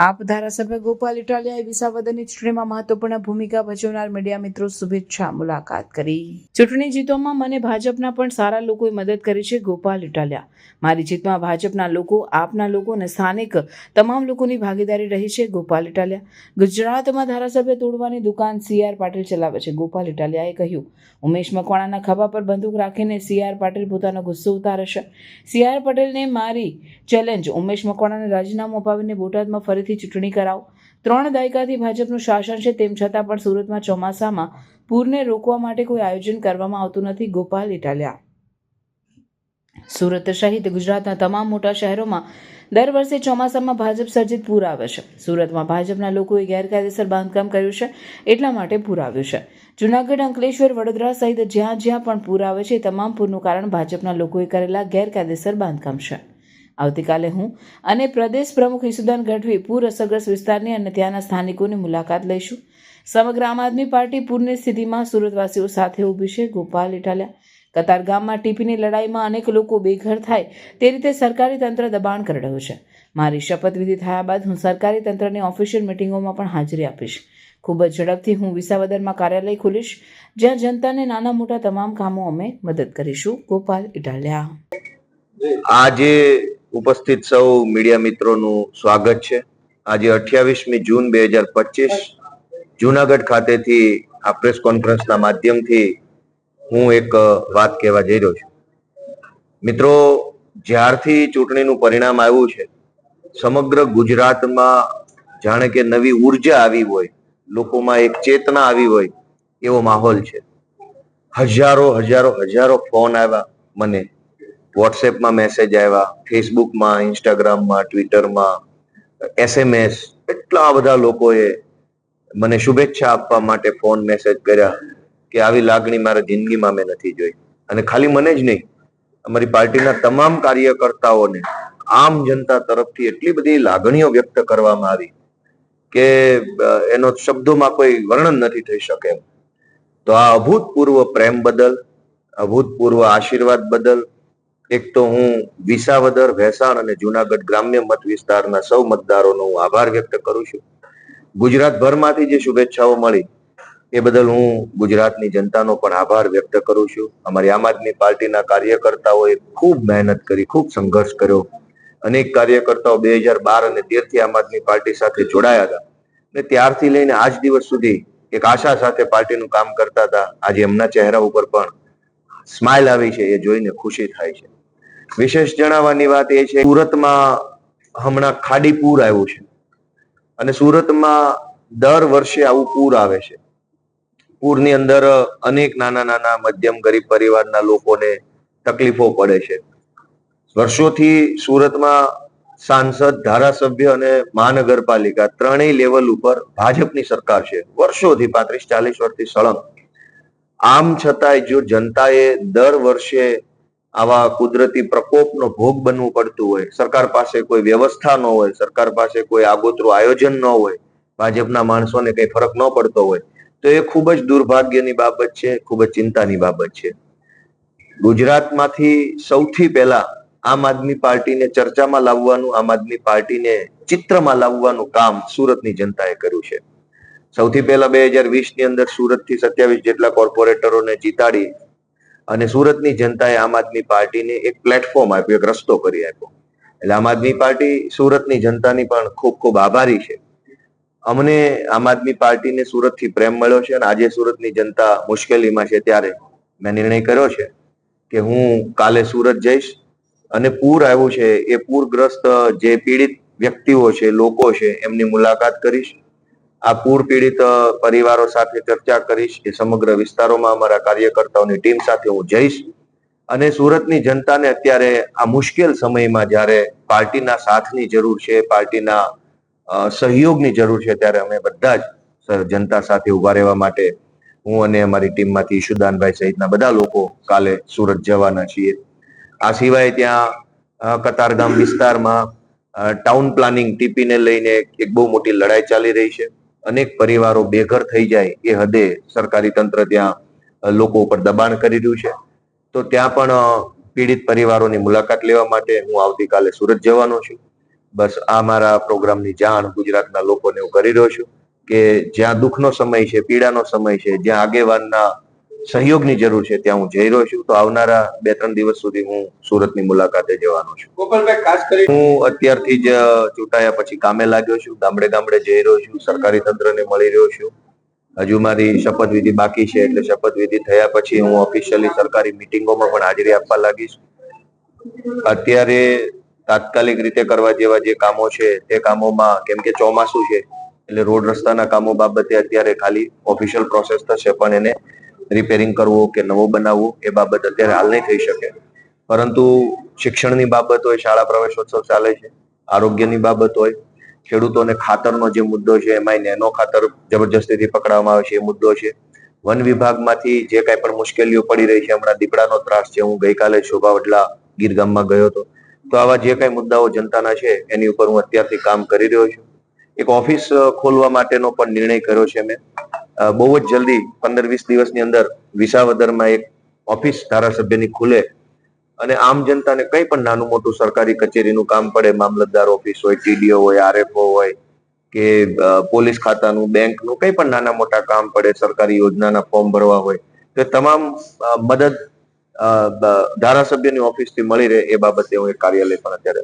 આપ ધારાસભ્ય ગોપાલ ઇટાલિયાએ વિસાવદરની ચૂંટણીમાં મહત્વપૂર્ણ ભૂમિકા ભજવનાર મીડિયા મિત્રો શુભેચ્છા મુલાકાત કરી. ચૂંટણી જીતોમાં મને ભાજપના પણ સારા લોકોએ મદદ કરી છે ગોપાલ ઇટાલિયા. મારી જીતમાં ભાજપના લોકો, આપના લોકો અને સ્થાનિક તમામ લોકોની ભાગીદારી રહી છે ગોપાલ ઇટાલિયા. ગુજરાતમાં ધારાસભ્ય તોડવાની દુકાન સી આર પાટીલ ચલાવે છે. ગોપાલ ઇટાલિયાએ કહ્યું, ઉમેશ મકવાણાના ખભા પર બંદૂક રાખીને સી આર પાટીલ પોતાનો ગુસ્સો ઉતારશે સી આર પટેલને મારી ચેલેન્જ ઉમેશ મકવાણાને રાજીનામું અપાવીને બોટાદમાં ફરીથી ચૂંટણી કરાવો. ત્રણ દાયકાથી ભાજપનું શાસન છે, તેમ છતાં પણ સુરતમાં ચોમાસામાં પૂરને રોકવા માટે કોઈ આયોજન કરવામાં આવતું નથી, ગોપાલ ઇટાલિયા. સુરત સહિત ગુજરાતના તમામ મોટા શહેરોમાં દર વર્ષે ચોમાસામાં ભાજપ સર્જિત પૂર આવે છે. સુરતમાં ભાજપના લોકોએ ગેરકાયદેસર બાંધકામ કર્યું છે, એટલા માટે પૂર આવ્યું છે. જૂનાગઢ, અંકલેશ્વર, વડોદરા સહિત જ્યાં જ્યાં પણ પૂર આવે છે તમામ પૂરનું કારણ ભાજપના લોકોએ કરેલા ગેરકાયદેસર બાંધકામ છે. આવતીકાલે હું અને પ્રદેશ પ્રમુખ ઈસુદાન ગઢવી પૂર અસરગ્રસ્ત વિસ્તારની અને ત્યાંના સ્થાનિકોની મુલાકાત લઈશું. સમગ્ર આમ આદમી પાર્ટી પૂરની સ્થિતિમાં સુરતવાસીઓ સાથે ઊભી છે. ગોપાલ ઇટાલિયા, કતાર ગામમાં ટીપીની લડાઈમાં અનેક લોકો બેઘર થાય તે રીતે સરકારી તંત્ર દબાણ કરી રહ્યું છે. મારી શપથવિધિ થયા બાદ હું સરકારી તંત્રની ઓફિશિયલ મિટિંગોમાં પણ હાજરી આપીશ. ખૂબ જ ઝડપથી હું વિસાવદરમાં કાર્યાલય ખોલીશ, જ્યાં જનતાને નાના મોટા તમામ કામો અમે મદદ કરીશું. ગોપાલ ઇટાલિયા. આજે ઉપસ્થિત સૌ મીડિયા મિત્રોનું સ્વાગત છે. આજે અઠ્યાવીસમી જૂન બે હજાર પચીસ, જુનાગઢ ખાતેથી આ પ્રેસ કોન્ફરન્સના માધ્યમથી હું એક વાત કહેવા જઈ રહ્યો છું. મિત્રો, જ્યારથી ચૂંટણીનું પરિણામ આવ્યું છે, સમગ્ર ગુજરાતમાં જાણે કે નવી ઊર્જા આવી હોય, લોકોમાં એક ચેતના આવી હોય એવો માહોલ છે. હજારો હજારો હજારો ફોન આવ્યા મને. વોટ્સએપમાં મેસેજ આવ્યા ફેસબુકમાં ઇન્સ્ટાગ્રામમાં ટ્વિટરમાં એસએમએસ એટલા બધા લોકોએ મને શુભેચ્છા આપવા માટે ફોન મેસેજ કર્યા કે આવી લાગણી મારા જિંદગીમાં મેં નથી જોઈ. અને ખાલી મને જ નહીં, અમારી પાર્ટીના તમામ કાર્યકર્તાઓને, આમ જનતા તરફથી એટલી બધી લાગણીઓ વ્યક્ત કરવામાં આવી કે એનો શબ્દોમાં કોઈ વર્ણન નથી થઈ શકે તો આ અભૂતપૂર્વ પ્રેમ બદલ, અભૂતપૂર્વ આશીર્વાદ બદલ એક તો હું વિસાવદર, ભેસાણ અને જુનાગઢ ગ્રામ્ય મત વિસ્તારના સૌ મતદારોનો હું આભાર વ્યક્ત કરું છું. ગુજરાતભરમાંથી જે શુભેચ્છાઓ મળી, એ બદલ હું ગુજરાતની જનતાનો પણ આભાર વ્યક્ત કરું છું. અમારી આમ આદમી પાર્ટીના કાર્યકર્તાઓએ ખૂબ મહેનત કરી, ખૂબ સંઘર્ષ કર્યો. અનેક કાર્યકર્તાઓ બે હજાર બાર અને તેરથી આમ આદમી પાર્ટી સાથે જોડાયા હતા. અને ત્યારથી લઈને આજ દિવસ સુધી એક આશા સાથે પાર્ટીનું કામ કરતા હતા. આજે એમના ચહેરા ઉપર પણ સ્માઇલ આવી છે, એ જોઈને ખુશી થાય છે. વિશેષ જણાવવાની વાત એ છે, સુરતમાં હમણાં ખાડી પૂર આવ્યું છે. અને સુરતમાં દર વર્ષે આવું પૂર આવે છે. પૂરની અંદર અનેક નાના નાના મધ્યમ ગરીબ પરિવારના લોકોને તકલીફો પડે છે. વર્ષોથી સુરતમાં સાંસદ, ધારાસભ્ય અને મહાનગરપાલિકા ત્રણેય લેવલ ઉપર ભાજપની સરકાર છે. વર્ષોથી પાંત્રીસ ચાલીસ વર્ષથી સળંગ. આમ છતાંય જો જનતાએ દર વર્ષે આવા કુદરતી પ્રકોપનો ભોગ બનવું પડતું હોય, સરકાર પાસે કોઈ વ્યવસ્થા ન હોય, સરકાર પાસે કોઈ આગોતરું આયોજન ન હોય, ભાજપના માણસોને કઈ ફરક ન પડતો હોય, તો એ ખૂબ જ દુર્ભાગ્યની બાબત છે, ખૂબ જ ચિંતાની બાબત છે. ગુજરાતમાંથી સૌથી પહેલા આમ આદમી પાર્ટીને ચર્ચામાં લાવવાનું, આમ આદમી પાર્ટીને ચિત્રમાં લાવવાનું કામ સુરતની જનતાએ કર્યું છે. સૌથી પહેલા બે હજાર વીસની અંદર સુરતથી સત્યાવીસ જેટલા કોર્પોરેટરોને જીતાડી અને સુરતની જનતાએ આમ આદમી પાર્ટીને એક પ્લેટફોર્મ આપ્યું, એક રસ્તો કરી આપ્યો. એટલે આમ આદમી પાર્ટી સુરતની જનતાની પણ ખૂબ ખૂબ આભારી છે. અમને આમ આદમી પાર્ટીને સુરતથી પ્રેમ મળ્યો છે અને આજે સુરતની જનતા મુશ્કેલીમાં છે ત્યારે મેં નિર્ણય કર્યો છે કે હું કાલે સુરત જઈશ અને પૂર આવ્યું છે, એ પૂરગ્રસ્ત જે પીડિત વ્યક્તિઓ છે, લોકો છે, એમની મુલાકાત કરીશ. આ પૂર પીડિત પરિવારો સાથે ચર્ચા કરીશ એ સમગ્ર વિસ્તારોમાં અમારા કાર્યકર્તાઓની ટીમ સાથે હું જઈશ. અને સુરતની જનતાને અત્યારે આ મુશ્કેલ સમયમાં જ્યારે પાર્ટીના સાથની જરૂર છે, પાર્ટીના સહયોગની જરૂર છે, ત્યારે અમે બધા જ જનતા સાથે ઊભા રહેવા માટે હું અને અમારી ટીમમાંથી ઈશુદાનભાઈ સહિતના બધા લોકો કાલે સુરત જવાના છીએ. આ સિવાય ત્યાં કતારગામ વિસ્તારમાં ટાઉન પ્લાનિંગ ટીપીને લઈને એક બહુ મોટી લડાઈ ચાલી રહી છે. અનેક પરિવારો બેઘર થઈ જાય એ હદે સરકારી તંત્ર ત્યાં લોકો ઉપર દબાણ કરી રહ્યું છે. તો ત્યાં પણ પીડિત પરિવારોની મુલાકાત લેવા માટે હું આવતીકાલે સુરત જવાનો છું. બસ આ મારા પ્રોગ્રામની જાણ ગુજરાતના લોકોને હું કરી રહ્યો છું કે જ્યાં દુઃખનો સમય છે, પીડાનો સમય છે, જ્યાં આગેવાનના સહયોગની જરૂર છે ત્યાં હું જઈ રહ્યો છું. તો આવનારા બે ત્રણ દિવસ સુધી હું સુરતની મુલાકાતે જવાનો છું. ગોપાલભાઈ ખાસ કરી હું અત્યારથી જ ચૂંટાયા પછી કામે લાગ્યો છું. ગામડે ગામડે જઈ રહ્યો છું. સરકારી તંત્રને મળી રહ્યો છું. હજુ મારી શપથવિધિ બાકી છે એટલે શપથવિધિ થયા પછી હું ઓફિશિયલી સરકારી મિટિંગોમાં પણ હાજરી આપવા લાગીશ. અત્યારે તાત્કાલિક રીતે કરવા જેવા જે કામો છે તે કામોમાં કેમ કે ચોમાસું છે એટલે રોડ રસ્તાના કામો બાબતે અત્યારે ખાલી ઓફિશિયલ પ્રોસેસ થશે પણ એને રિપેરિંગ કરવો કે નવો બનાવવો, એ બાબત અત્યારે હાલ નહીં થઈ શકે. પરંતુ શિક્ષણની બાબત હોય, શાળા પ્રવેશોત્સવ ચાલે છે, આરોગ્યની બાબત હોય, ખેડૂતોને ખાતરનો જે મુદ્દો છે એમાં નેનો ખાતર જબરજસ્તીથી પકડવામાં આવે છે, એ મુદ્દો છે. વન વિભાગમાંથી જે કાંઈ પણ મુશ્કેલીઓ પડી રહી છે, હમણાં દીપડાનો ત્રાસ છે, હું ગઈકાલે શોભાવડલા ગીર ગામમાં ગયો હતો. તો આવા જે કાંઈ મુદ્દાઓ જનતાના છે, એની ઉપર હું અત્યારથી કામ કરી રહ્યો છું. એક ઓફિસ ખોલવા માટેનો પણ નિર્ણય કર્યો છે મેં. બહુ જ જલ્દી પંદર વીસ દિવસની અંદર વિસાવદરમાં એક ઓફિસ ધારાસભ્યની ખુલે અને આમ જનતાને કંઈ પણ નાનું મોટું સરકારી કચેરીનું કામ પડે મામલતદાર ઓફિસ હોય ટીડીઓ હોય આરએફઓ હોય કે પોલીસ ખાતાનું બેંકનું કંઈ પણ નાના મોટા કામ પડે સરકારી યોજનાના ફોર્મ ભરવા હોય તો એ તમામ મદદ ધારાસભ્યની ઓફિસથી મળી રહે એ બાબતે હું એક કાર્યાલય પણ અત્યારે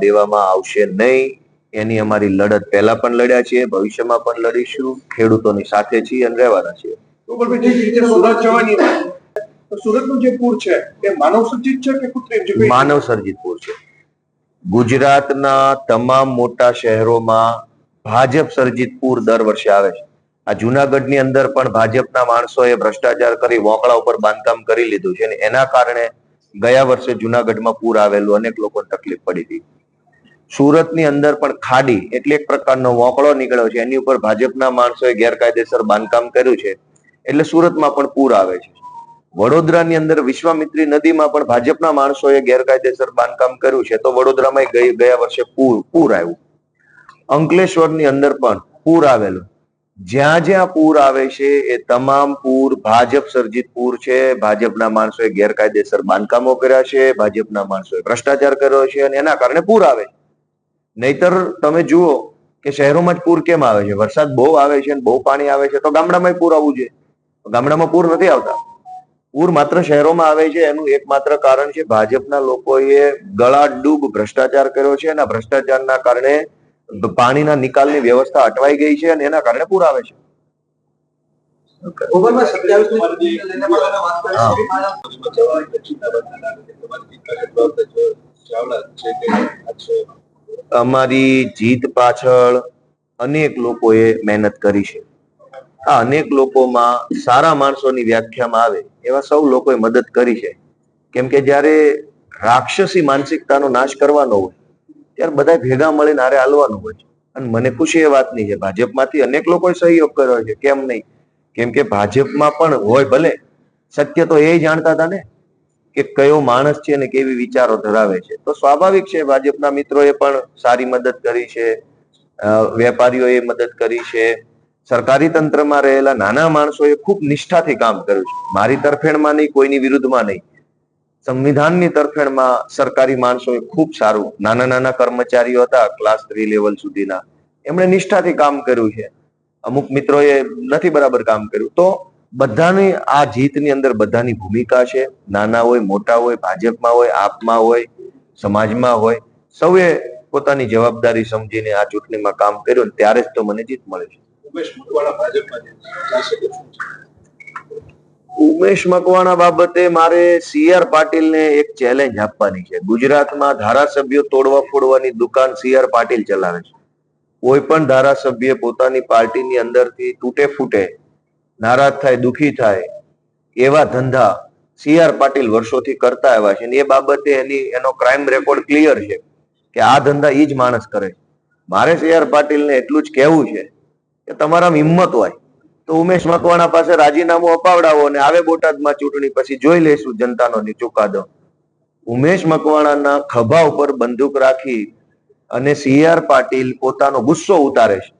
દેવામાં આવશે નહીં. એની અમારી લડત પહેલા પણ લડ્યા છીએ ભવિષ્યમાં પણ લડીશું ખેડૂતોની સાથે છીએ અને રહેવાના છીએ. ગોપાલભાઈ જે રીતે સુરત જવાની વાત છે, તો સુરતનું જે પૂર છે એ માનવ સર્જિત છે કે કૃત્રિમ છે? માનવ સર્જિત પૂર છે. ગુજરાતના તમામ મોટા શહેરોમાં ભાજપ સર્જિત પૂર દર વર્ષે આવે છે. આ જુનાગઢની અંદર પણ ભાજપના માણસોએ ભ્રષ્ટાચાર કરી વોંકળા ઉપર બાંધકામ કરી લીધું છે અને એના કારણે ગયા વર્ષે જુનાગઢમાં પૂર આવેલું અનેક લોકોને તકલીફ પડી હતી. સુરતની અંદર પણ ખાડી એટલે એક પ્રકારનો મોકળો નીકળ્યો છે. એની ઉપર ભાજપના માણસોએ ગેરકાયદેસર બાંધકામ કર્યું છે. એટલે સુરતમાં પણ પૂર આવે છે. વડોદરાની અંદર વિશ્વામિત્રી નદીમાં પણ ભાજપના માણસોએ ગેરકાયદેસર બાંધકામ કર્યું છે. તો વડોદરામાં ગયા વર્ષે પૂર પૂર આવ્યું. અંકલેશ્વરની અંદર પણ પૂર આવેલું. જ્યાં જ્યાં પૂર આવે છે એ તમામ પૂર, ભાજપ સર્જિત પૂર છે. ભાજપના માણસોએ ગેરકાયદેસર બાંધકામો કર્યા છે. ભાજપના માણસોએ ભ્રષ્ટાચાર કર્યો છે અને એના કારણે પૂર આવે છે. નહીતર તમે જુઓ કે શહેરોમાં જ પૂર કેમ આવે છે? વરસાદ બહુ આવે છે અને બહુ પાણી આવે છે તો ગામડામાં પૂર આવવું જોઈએ. ગામડામાં પૂર નથી આવતા. પૂર માત્ર શહેરોમાં આવે છે. એનું એકમાત્ર કારણ છે ભાજપના લોકોએ ગળા ડૂબ ભ્રષ્ટાચાર કર્યો છે અને ભ્રષ્ટાચારના કારણે પાણીના નિકાલની વ્યવસ્થા અટવાઈ ગઈ છે અને એના કારણે પૂર આવે છે. હા. અમારી જીત પાછળ અનેક લોકોએ મહેનત કરી છે. આ અનેક લોકોમાં સારા માણસોની વ્યાખ્યામાં આવે એવા સૌ લોકોએ મદદ કરી છે. કેમ કે જ્યારે રાક્ષસી માનસિકતાનો નાશ કરવાનો હોય, ત્યારે બધા ભેગા મળીને હારે હાલવાનું હોય છે. અને મને ખુશી એ વાતની છે, ભાજપમાંથી અનેક લોકોએ સહયોગ કર્યો છે, કેમ નહીં? કેમ કે ભાજપમાં પણ હોય ભલે, સત્ય તો એ જાણતા હતા ને. કે કયો માણસ છે અને કેવી વિચારો ધરાવે છે. તો સ્વાભાવિક છે, ભાજપના મિત્રોએ પણ સારી મદદ કરી છે વેપારીઓએ મદદ કરી છે. સરકારી તંત્રમાં રહેલા નાના માણસોએ ખૂબ નિષ્ઠાથી કામ કર્યું છે. મારી તરફેણમાં નહીં, કોઈની વિરુદ્ધમાં નહીં. સંવિધાનની તરફેણમાં સરકારી માણસોએ ખૂબ સારું, નાના નાના કર્મચારીઓ હતા, ક્લાસ થ્રી લેવલ સુધીના. એમણે નિષ્ઠાથી કામ કર્યું છે. અમુક મિત્રોએ નથી બરાબર કામ કર્યું. તો બધાની આ જીતની અંદર બધાની ભૂમિકા છે. નાના હોય મોટા હોય ભાજપમાં હોય આપમાં હોય સમાજમાં હોય સૌએ પોતાની જવાબદારી સમજીને આ ચૂંટણીમાં કામ કર્યું ત્યારે જ તો મને જીત મળે છે. ઉમેશ મકવાણા બાબતે મારે સીઆર પાટીલને એક ચેલેન્જ આપવાની છે. ગુજરાતમાં ધારાસભ્યો તોડવા ફોડવાની દુકાન સીઆર પાટીલ ચલાવે છે. કોઈ પણ ધારાસભ્ય પોતાની પાર્ટીની અંદરથી તૂટે ફૂટે નારાજ થાય, દુખી થાય, એવા ધંધા સીઆર પાટીલ વર્ષોથી કરતા આવ્યા છે. અને એ બાબતે એની, એનો ક્રાઇમ રેકોર્ડ ક્લિયર છે કે આ ધંધા એ જ માણસ કરે. મારે સીઆર પાટીલને એટલું જ કહેવું છે કે તમારામાં હિંમત હોય તો ઉમેશ મકવાણા પાસે રાજીનામું અપાવડાવો અને આવે બોટાદમાં ચૂંટણી પછી જોઈ લઈશું જનતાનો ચુકાદો ઉમેશ મકવાણાના ખભા ઉપર બંદૂક રાખી અને સી આર પાટીલ પોતાનો ગુસ્સો ઉતારે છે.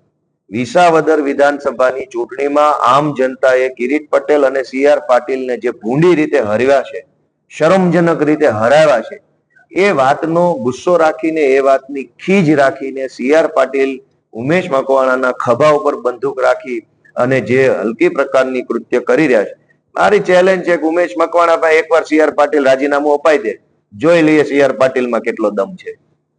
વિસાવદર વિધાનસભાની ચૂંટણીમાં આમ જનતાએ કિરીટ પટેલ અને સી આર પાટીલને જે ભૂંડી રીતે હર્યા છે, શરમજનક રીતે હરાવ્યા છે, એ વાતનો ગુસ્સો રાખીને, એ વાતની ખીજ રાખીને સી આર પાટીલ ઉમેશ મકવાણાના ખભા ઉપર બંદૂક રાખી અને જે હલકી પ્રકારની કૃત્ય કરી રહ્યા છે. મારી ચેલેન્જ છે કે ઉમેશ મકવાણા ભાઈ એકવાર સી આર પાટીલ રાજીનામું અપાઈ દે. જોઈ લઈએ સી આર પાટીલમાં કેટલો દમ છે.